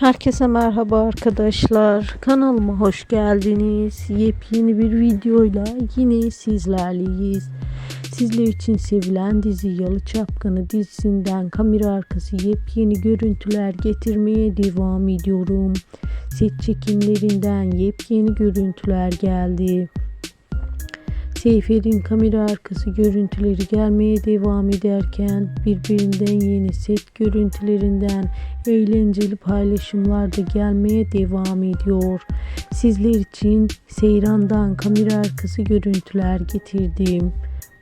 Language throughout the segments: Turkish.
Herkese merhaba arkadaşlar. Kanalıma hoş geldiniz. Yepyeni bir videoyla yine sizlerleyiz. Sizler için sevilen dizi Yalı Çapkını dizisinden kamera arkası yepyeni görüntüler getirmeye devam ediyorum. Set çekimlerinden yepyeni görüntüler geldi. Seyfer'in kamera arkası görüntüleri gelmeye devam ederken birbirinden yeni set görüntülerinden eğlenceli paylaşımlar da gelmeye devam ediyor. Sizler için Seyran'dan kamera arkası görüntüler getirdim.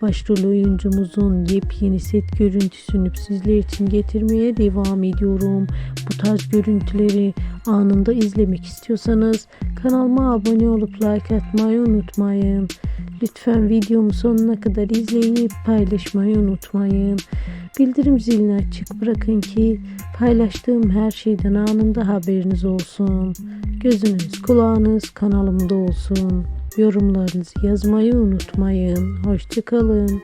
Başrol oyuncumuzun yepyeni set görüntüsünü sizler için getirmeye devam ediyorum. Bu tarz görüntüleri anında izlemek istiyorsanız kanalıma abone olup like atmayı unutmayın. Lütfen videomu sonuna kadar izleyip paylaşmayı unutmayın. Bildirim zilini açık bırakın ki paylaştığım her şeyden anında haberiniz olsun. Gözünüz kulağınız kanalımda olsun. Yorumlarınızı yazmayı unutmayın. Hoşçakalın.